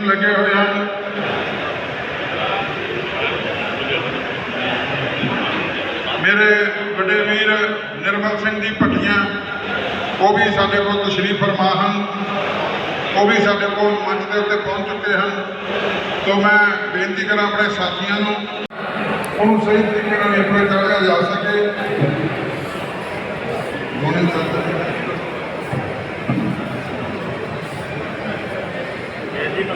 Workers ਲੱਗੇ ਹੋਏ ਹਨ ਮੇਰੇ ਵੱਡੇ ਵੀਰ ਨਿਰਮਲ ਸਿੰਘ ਦੀ ਭੱਟੀਆਂ ਉਹ ਵੀ ਸਾਡੇ ਕੋਲ ਤਸ਼ਰੀਫ ਫਰਮਾ ਹਨ। ਉਹ ਵੀ ਸਾਡੇ ਕੋਲ ਮੰਚ ਦੇ ਉੱਤੇ ਪਹੁੰਚ ਚੁੱਕੇ ਹਨ। ਤੋਂ ਮੈਂ ਬੇਨਤੀ ਕਰਾਂ ਆਪਣੇ ਸਾਥੀਆਂ ਨੂੰ, ਉਹਨੂੰ ਸਹੀ ਤਰੀਕੇ ਨਾਲ ਨਿਪਰੇ ਜਾ ਸਕੇ। ਮੋਹਨ ਸਾਹਿਬ ਦੀ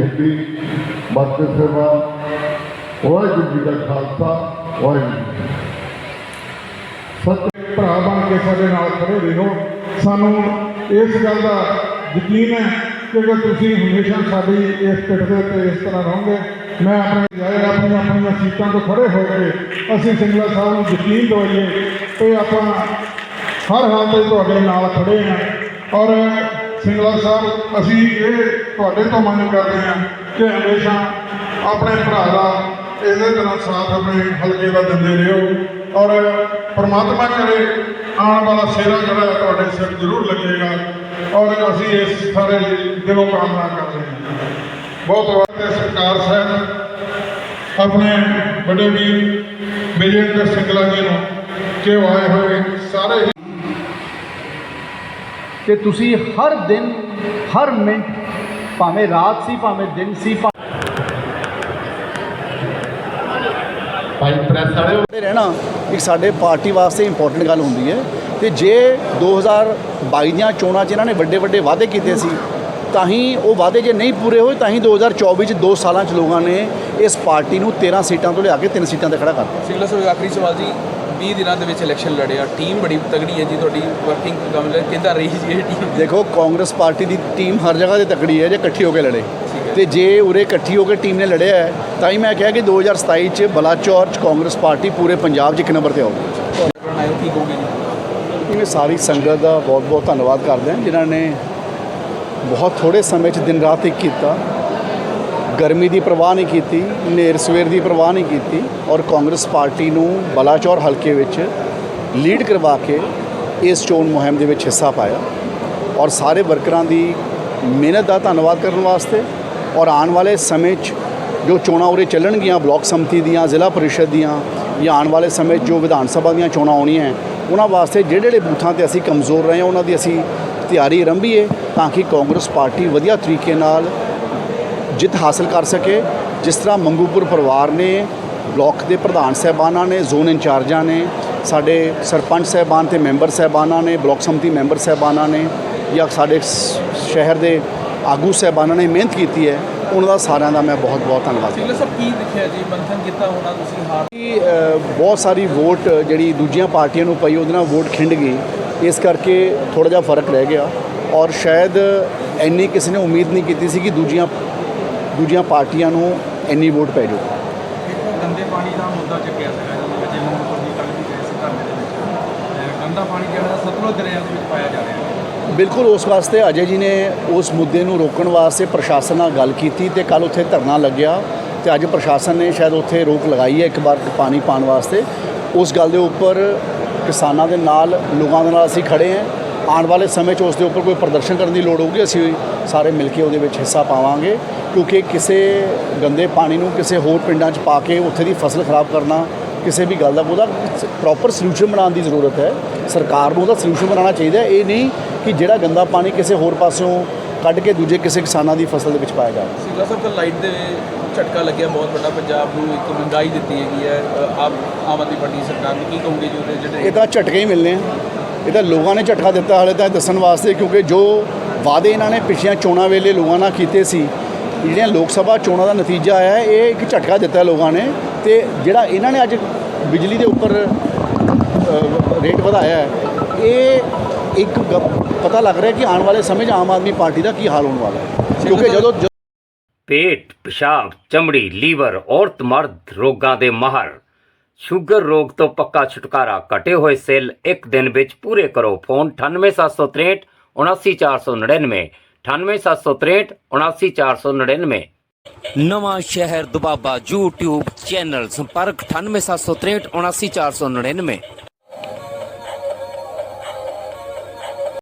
ਹੱਡੀ ਬਾਕੀ ਸੇਵਾ ਵਾਹਿਗੁਰੂ ਜੀ ਦਾ ਖਾਲਸਾ ਵਾਹਿਗੁਰੂ ਜੀ ਭਰਾ ਬਣ ਕੇ ਸਾਡੇ ਨਾਲ ਖੜੇ ਰਹੋ। ਸਾਨੂੰ ਇਸ ਗੱਲ ਦਾ ਯਕੀਨ ਹੈ ਕਿ ਅਗਰ ਤੁਸੀਂ ਹਮੇਸ਼ਾ ਸਾਡੀ ਇਸ ਪਿੱਠ ਦੇ ਉੱਤੇ ਇਸ ਤਰ੍ਹਾਂ ਰਹੋਗੇ, ਮੈਂ ਆਪਣੇ ਜਾਇਰ ਆਪਣੀਆਂ ਆਪਣੀਆਂ ਸੀਟਾਂ ਤੋਂ ਖੜੇ ਹੋ ਕੇ ਅਸੀਂ ਸਿੰਗਲਾ ਸਾਹਿਬ ਨੂੰ ਯਕੀਨ ਦਵਾਈਏ ਕਿ ਆਪਾਂ ਹਰ ਹਾਲਤ ਵਿੱਚ ਤੁਹਾਡੇ ਨਾਲ ਖੜੇ ਹਾਂ। ਔਰ ਸਿੰਗਲਾ ਸਾਹਿਬ, ਅਸੀਂ ਇਹ ਤੁਹਾਡੇ ਤੋਂ ਮੰਗ ਕਰਦੇ ਹਾਂ ਕਿ ਹਮੇਸ਼ਾ ਆਪਣੇ ਭਰਾ ਦਾ ਇਹਦੇ ਤਰ੍ਹਾਂ ਸਾਥ ਆਪਣੇ ਹਲਕੇ ਦਾ ਦਿੰਦੇ ਰਹੋ। ਔਰ ਪਰਮਾਤਮਾ ਕਰੇ, ਆਉਣ ਵਾਲਾ ਸੇਰਾ ਜਿਹੜਾ ਤੁਹਾਡੇ ਸਿਰ ਜ਼ਰੂਰ ਲੱਗੇਗਾ ਔਰ ਅਸੀਂ ਇਸ ਸਾਰੇ ਦਿਲੋਂ ਕਾਮਨਾ ਕਰਦੇ ਹਾਂ। ਬਹੁਤ ਬਹੁਤ ਸਰਕਾਰ ਸਾਹਿਬ, ਆਪਣੇ ਵੱਡੇ ਵੀਰ ਵਿਜੇਂਦਰ ਸਿੰਗਲਾ ਜੀ ਨੂੰ ਕਿ ਆਏ ਹੋਏ ਸਾਰੇ ਹੀ। ਕਿ ਤੁਸੀਂ ਹਰ ਦਿਨ, ਹਰ ਮਿੰਟ, ਭਾਵੇਂ ਰਾਤ ਸੀ, ਭਾਵੇਂ ਦਿਨ ਸੀ ਭਾਈ ਪ੍ਰੈਸ ਵਾਲਿਓ। ਖੜੇ ਰਹਿਣਾ ਇੱਕ ਸਾਡੇ ਪਾਰਟੀ ਵਾਸਤੇ ਇੰਪੋਰਟੈਂਟ ਗੱਲ ਹੁੰਦੀ ਹੈ। ਤੇ ਜੇ 2022 ਦੀਆਂ ਚੋਣਾਂ 'ਚ ਇਹਨਾਂ ਨੇ ਵੱਡੇ ਵੱਡੇ ਵਾਅਦੇ ਕੀਤੇ ਸੀ ਤਾਂ ਹੀ ਉਹ ਵਾਅਦੇ ਜੇ ਨਹੀਂ ਪੂਰੇ ਹੋਏ ਤਾਂ ਹੀ 2024 'ਚ 2 ਸਾਲਾਂ 'ਚ ਲੋਕਾਂ ਨੇ ਇਸ ਪਾਰਟੀ ਨੂੰ 13 ਸੀਟਾਂ ਤੋਂ ਲਿਆ ਕੇ 3 ਸੀਟਾਂ ਤੇ ਖੜਾ ਕਰਤਾ ਸਿੰਗਲਾ ਸਾਹਿਬ ਆਖਰੀ ਸਵਾਲ ਜੀ। 20 ਦਿਨਾਂ ਦੇ ਵਿੱਚ ਇਲੈਕਸ਼ਨ ਲੜਿਆ। ਟੀਮ ਬੜੀ ਤਗੜੀ ਹੈ ਜੀ ਤੁਹਾਡੀ ਵਰਕਿੰਗ ਕਮਲ ਕਿੰਦਾ ਰਹੀ ਜੀ ਇਹ ਟੀਮ ਦੇਖੋ ਕਾਂਗਰਸ ਪਾਰਟੀ ਦੀ ਟੀਮ ਹਰ ਜਗ੍ਹਾ ਤੇ ਤਕੜੀ ਹੈ ਜੇ ਇਕੱਠੀ ਹੋ ਕੇ ਲੜੇ। ਤੇ ਜੇ ਉਰੇ ਇਕੱਠੀ ਹੋ ਕੇ ਟੀਮ ਨੇ ਲੜਿਆ ਹੈ ਤਾਂ ਹੀ ਮੈਂ ਕਿਹਾ ਕਿ 2027 ਚ ਬਲਾਚੌਰ ਚ ਕਾਂਗਰਸ ਪਾਰਟੀ ਪੂਰੇ ਪੰਜਾਬ 'ਚ ਇੱਕ ਨੰਬਰ ਤੇ ਆਊਗੀ। ਮੈਂ ਸਾਰੀ ਸੰਗਤ ਦਾ ਬਹੁਤ ਬਹੁਤ ਧੰਨਵਾਦ ਕਰਦੇ ਹਾਂ ਜਿਨ੍ਹਾਂ ਨੇ ਬਹੁਤ ਥੋੜੇ ਸਮੇਂ 'ਚ ਦਿਨ ਰਾਤ ਇੱਕ ਕੀਤਾ। ਗਰਮੀ ਦੀ ਪਰਵਾਹ ਨਹੀਂ ਕੀਤੀ ਹਨੇਰ ਸਵੇਰ ਦੀ ਪਰਵਾਹ ਨਹੀਂ ਕੀਤੀ ਔਰ ਕਾਂਗਰਸ ਪਾਰਟੀ ਨੂੰ ਬਲਾਚੌਰ ਹਲਕੇ ਵਿੱਚ ਲੀਡ ਕਰਵਾ ਕੇ ਇਸ ਚੋਣ ਮੁਹਿੰਮ ਦੇ ਵਿੱਚ ਹਿੱਸਾ ਪਾਇਆ। ਔਰ ਸਾਰੇ ਵਰਕਰਾਂ ਦੀ ਮਿਹਨਤ ਦਾ ਧੰਨਵਾਦ ਕਰਨ ਵਾਸਤੇ ਔਰ ਆਉਣ ਵਾਲੇ ਸਮੇਂ 'ਚ ਜੋ ਚੋਣਾਂ ਉਰੇ ਚੱਲਣਗੀਆਂ, ਬਲਾਕ ਸੰਮਤੀ ਦੀਆਂ, ਜ਼ਿਲ੍ਹਾ ਪਰਿਸ਼ਦ ਦੀਆਂ, ਜਾਂ ਆਉਣ ਵਾਲੇ ਸਮੇਂ 'ਚ ਜੋ ਵਿਧਾਨ ਸਭਾ ਦੀਆਂ ਚੋਣਾਂ ਆਉਣੀਆਂ ਉਹਨਾਂ ਵਾਸਤੇ ਜਿਹੜੇ ਜਿਹੜੇ ਬੂਥਾਂ ਤੇ ਅਸੀਂ ਕਮਜ਼ੋਰ ਰਹੇ ਹਾਂ, ਉਹਨਾਂ ਦੀ ਅਸੀਂ ਤਿਆਰੀ ਆਰੰਭੀਏ ਤਾਂ ਕਿ ਕਾਂਗਰਸ ਪਾਰਟੀ ਵਧੀਆ ਤਰੀਕੇ ਨਾਲ ਜਿੱਤ ਹਾਸਲ ਕਰ ਸਕੇ। ਜਿਸ ਤਰ੍ਹਾਂ ਮੰਗੂਪੁਰ ਪਰਿਵਾਰ ਨੇ, ਬਲਾਕ ਦੇ ਪ੍ਰਧਾਨ ਸਹਿਬਾਨਾਂ ਨੇ, ਜ਼ੋਨ ਇੰਚਾਰਜਾਂ ਨੇ, ਸਾਡੇ ਸਰਪੰਚ ਸਹਿਬਾਨ ਤੇ ਮੈਂਬਰ ਸਹਿਬਾਨਾਂ ਨੇ, ਬਲਾਕ ਸੰਮਤੀ ਮੈਂਬਰ ਸਹਿਬਾਨਾਂ ਨੇ, ਜਾਂ ਸਾਡੇ ਸ- ਸ਼ਹਿਰ ਦੇ ਆਗੂ ਸਹਿਬਾਨਾਂ ਨੇ ਮਿਹਨਤ ਕੀਤੀ ਹੈ ਉਹਨਾਂ ਦਾ ਸਾਰਿਆਂ ਦਾ ਮੈਂ ਬਹੁਤ ਬਹੁਤ ਧੰਨਵਾਦ ਸਿੰਗਲਾ ਸਾਹਿਬ ਕੀ ਦੇਖਿਆ ਜੀ? ਮੰਥਨ ਕੀਤਾ ਹੋਣਾ ਤੁਸੀਂ ਹਾਰ ਕਿ ਬਹੁਤ ਸਾਰੀ ਵੋਟ ਜਿਹੜੀ ਦੂਜੀਆਂ ਪਾਰਟੀਆਂ ਨੂੰ ਪਈ ਉਹਦੇ ਨਾਲ ਵੋਟ ਖਿੰਡ ਗਈ। ਇਸ ਕਰਕੇ ਥੋੜਾ ਜਿਹਾ ਫ਼ਰਕ ਰਹਿ ਗਿਆ। ਔਰ ਸ਼ਾਇਦ ਇੰਨੀ ਕਿਸੇ ਨੇ ਉਮੀਦ ਨਹੀਂ ਕੀਤੀ ਸੀ ਕਿ ਦੂਜੀਆਂ ਦੂਜੀਆਂ ਪਾਰਟੀਆਂ ਨੂੰ ਇੰਨੀ ਵੋਟ ਪੈ ਜਾਊ। ਗੰਦੇ ਪਾਣੀ ਦਾ ਮੁੱਦਾ ਚੱਕਿਆ ਸੀਗਾ ਜਦੋਂ ਵਿੱਚ ਦੀ ਕੱਲ ਵੀ ਗਏ ਸੀ ਦੇ ਵਿੱਚ। ਗੰਦਾ ਪਾਣੀ ਜਿਹੜਾ ਸਤਲੁਜ ਦਰਿਆ ਦੇ ਵਿੱਚ ਪਾਇਆ ਜਾ ਰਿਹਾ। ਹੈ ਬਿਲਕੁਲ ਉਸ ਵਾਸਤੇ ਅਜੇ ਜੀ ਨੇ ਉਸ ਮੁੱਦੇ ਨੂੰ ਰੋਕਣ ਵਾਸਤੇ ਪ੍ਰਸ਼ਾਸਨ ਨਾਲ ਗੱਲ ਕੀਤੀ ਤੇ ਕੱਲ ਉੱਥੇ ਧਰਨਾ ਲੱਗਿਆ ਤੇ ਅੱਜ ਪ੍ਰਸ਼ਾਸਨ ਨੇ ਸ਼ਾਇਦ ਉੱਥੇ ਰੋਕ ਲਗਾਈ ਹੈ ਇੱਕ ਵਾਰ ਪਾਣੀ ਪਾਣ ਵਾਸਤੇ। ਉਸ ਗੱਲ ਦੇ ਉੱਪਰ ਕਿਸਾਨਾਂ ਦੇ ਨਾਲ, ਲੋਕਾਂ ਦੇ ਨਾਲ ਅਸੀਂ ਖੜੇ ਹਾਂ। ਆਉਣ ਵਾਲੇ ਸਮੇਂ 'ਚ ਉਸ ਦੇ ਉੱਪਰ ਕੋਈ ਪ੍ਰਦਰਸ਼ਨ ਕਰਨ ਦੀ ਲੋੜ ਹੋਊਗੀ, ਅਸੀਂ ਸਾਰੇ ਮਿਲ ਕੇ ਉਹਦੇ ਵਿੱਚ ਹਿੱਸਾ ਪਾਵਾਂਗੇ। ਕਿਉਂਕਿ ਕਿਸੇ ਗੰਦੇ ਪਾਣੀ ਨੂੰ ਕਿਸੇ ਹੋਰ ਪਿੰਡਾਂ 'ਚ ਪਾ ਕੇ ਉੱਥੇ ਦੀ ਫਸਲ ਖਰਾਬ ਕਰਨਾ ਕਿਸੇ ਵੀ ਗੱਲ ਦਾ ਉਹਦਾ ਪ੍ਰੋਪਰ ਸੋਲੂਸ਼ਨ ਬਣਾਉਣ ਦੀ ਜ਼ਰੂਰਤ ਹੈ। ਸਰਕਾਰ ਨੂੰ ਉਹਦਾ ਸੋਲੂਸ਼ਨ ਬਣਾਉਣਾ ਚਾਹੀਦਾ। ਇਹ ਨਹੀਂ ਕਿ ਜਿਹੜਾ ਗੰਦਾ ਪਾਣੀ ਕਿਸੇ ਹੋਰ ਪਾਸਿਓਂ ਕੱਢ ਕੇ ਦੂਜੇ ਕਿਸੇ ਕਿਸਾਨਾਂ ਦੀ ਫਸਲ ਦੇ ਵਿੱਚ ਪਾਇਆ ਜਾਵੇ। ਸਿੰਗਲਾ ਸਾਹਿਬ ਤਾਂ ਲਾਈਟ ਦੇ ਝਟਕਾ ਲੱਗਿਆ ਬਹੁਤ ਵੱਡਾ ਪੰਜਾਬ ਨੂੰ ਇੱਕ ਮਹਿੰਗਾਈ ਦਿੱਤੀ ਹੈਗੀ ਹੈ। ਆਪ ਆਮ ਆਦਮੀ ਪਾਰਟੀ ਸਰਕਾਰ ਨੂੰ ਕੀ ਕਹੋਗੇ ਜੀ ਉਹਦੇ ਜਿਹੜੇ ਇਹ ਤਾਂ ਝਟਕੇ ਹੀ ਮਿਲਨੇ ਆ। ਇਹ ਤਾਂ ਲੋਕਾਂ ਨੇ ਝਟਕਾ ਦਿੱਤਾ ਹਾਲੇ ਤਾਂ ਦੱਸਣ ਵਾਸਤੇ ਕਿਉਂਕਿ ਜੋ ਵਾਅਦੇ ਇਹਨਾਂ ਨੇ ਪਿਛਲੀਆਂ ਚੋਣਾਂ ਵੇਲੇ ਲੋਕਾਂ ਨਾਲ ਕੀਤੇ ਸੀ ਜਿਹੜੀਆਂ ਲੋਕ ਸਭਾ ਚੋਣਾਂ ਦਾ ਨਤੀਜਾ ਆਇਆ ਹੈ, ਇਹ ਇੱਕ ਝਟਕਾ ਦਿੱਤਾ ਲੋਕਾਂ ਨੇ ਤੇ ਜਿਹੜਾ ਇਹਨਾਂ ਨੇ ਅੱਜ ਬਿਜਲੀ ਦੇ ਉੱਪਰ ਰੇਟ ਵਧਾਇਆ ਹੈ ਇਹ ਇੱਕ ਪਤਾ ਲੱਗ ਰਿਹਾ ਕਿ ਆਉਣ ਵਾਲੇ ਸਮੇਂ 'ਚ ਆਮ ਆਦਮੀ ਪਾਰਟੀ ਦਾ ਕੀ ਹਾਲ ਹੋਣ ਵਾਲਾ ਹੈ। ਕਿਉਂਕਿ ਜਦੋਂ ਪੇਟ ਪਿਸ਼ਾਬ ਚਮੜੀ ਲੀਵਰ ਔਰਤ ਮਰਦ ਰੋਗਾਂ ਦੇ ਮਾਹਰ। ਸ਼ੂਗਰ ਰੋਗ ਤੋਂ ਪੱਕਾ ਛੁਟਕਾਰਾ ਕਟੇ ਹੋਏ ਸੈੱਲ ਇੱਕ ਦਿਨ ਵਿੱਚ ਪੂਰੇ ਕਰੋ। ਫੋਨ 98763 79499 98763 79499 ਨਵਾਂ ਸ਼ਹਿਰ ਦੁਬਾਬਾ YouTube ਚੈਨਲ ਸੰਪਰਕ 98763 79499